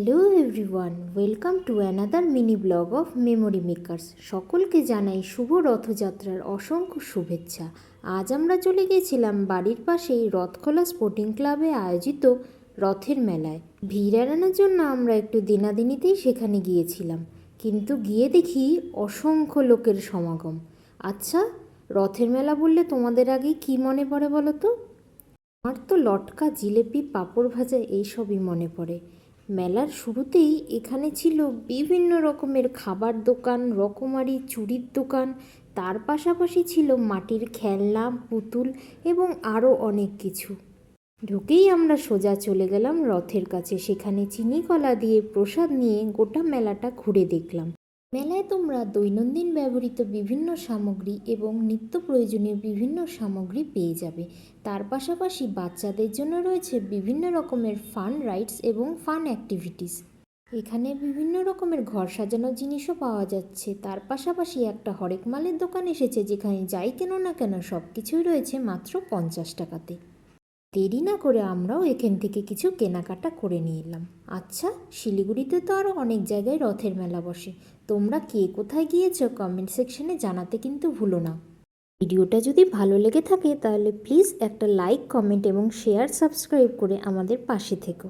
Hello everyone welcome to another mini vlog of memory makers সকলকে জানাই শুভ রথযাত্রার অসংখ্য শুভেচ্ছা। আজ আমরা চলে গেছিলাম বাড়ির পাশেই রথখোলা স্পোর্টিং ক্লাবে আয়োজিত রথের মেলায়। ভিড় এড়ানোর জন্য আমরা একটু দিনাদিনিতেই সেখানে গিয়েছিলাম। কিন্তু গিয়ে দেখি অসংখ্য লোকের সমাগম। আচ্ছা রথের মেলা বললে তোমাদের আগে কি মনে পড়ে বলো তো? আমার তো লটকা, জিলেপি, পাঁপড় ভাজা এইসবই মনে পড়ে। মেলার শুরুতেই এখানে ছিল বিভিন্ন রকমের খাবার দোকান, রকমারি চুরির দোকান, তার পাশাপাশি ছিল মাটির খেলনা, পুতুল এবং আরও অনেক কিছু। ঢুকেই আমরা সোজা চলে গেলাম রথের কাছে। সেখানে চিনি কলা দিয়ে প্রসাদ নিয়ে গোটা মেলাটা ঘুরে দেখলাম। মেলায় তোমরা দৈনন্দিন ব্যবহৃত বিভিন্ন সামগ্রী এবং নিত্য প্রয়োজনীয় বিভিন্ন সামগ্রী পেয়ে যাবে। তার পাশাপাশি বাচ্চাদের জন্য রয়েছে বিভিন্ন রকমের ফান রাইডস এবং ফান অ্যাক্টিভিটিস এখানে বিভিন্ন রকমের ঘর সাজানোর জিনিসও পাওয়া যাচ্ছে। তার পাশাপাশি একটা হরেক মালের দোকান এসেছে যেখানে যাই কেন না কেন সব কিছুই রয়েছে মাত্র পঞ্চাশ টাকাতে। দেরি না করে আমরাও এখান থেকে কিছু কেনাকাটা করে নিয়ে এলাম। আচ্ছা শিলিগুড়িতে তো আরও অনেক জায়গায় রথের মেলা বসে। তোমরা কে কোথায় গিয়েছো কমেন্ট সেকশনে জানাতে কিন্তু ভুলো না। ভিডিওটা যদি ভালো লেগে থাকে তাহলে প্লিজ একটা লাইক কমেন্ট এবং শেয়ার সাবস্ক্রাইব করে আমাদের পাশে থেকো।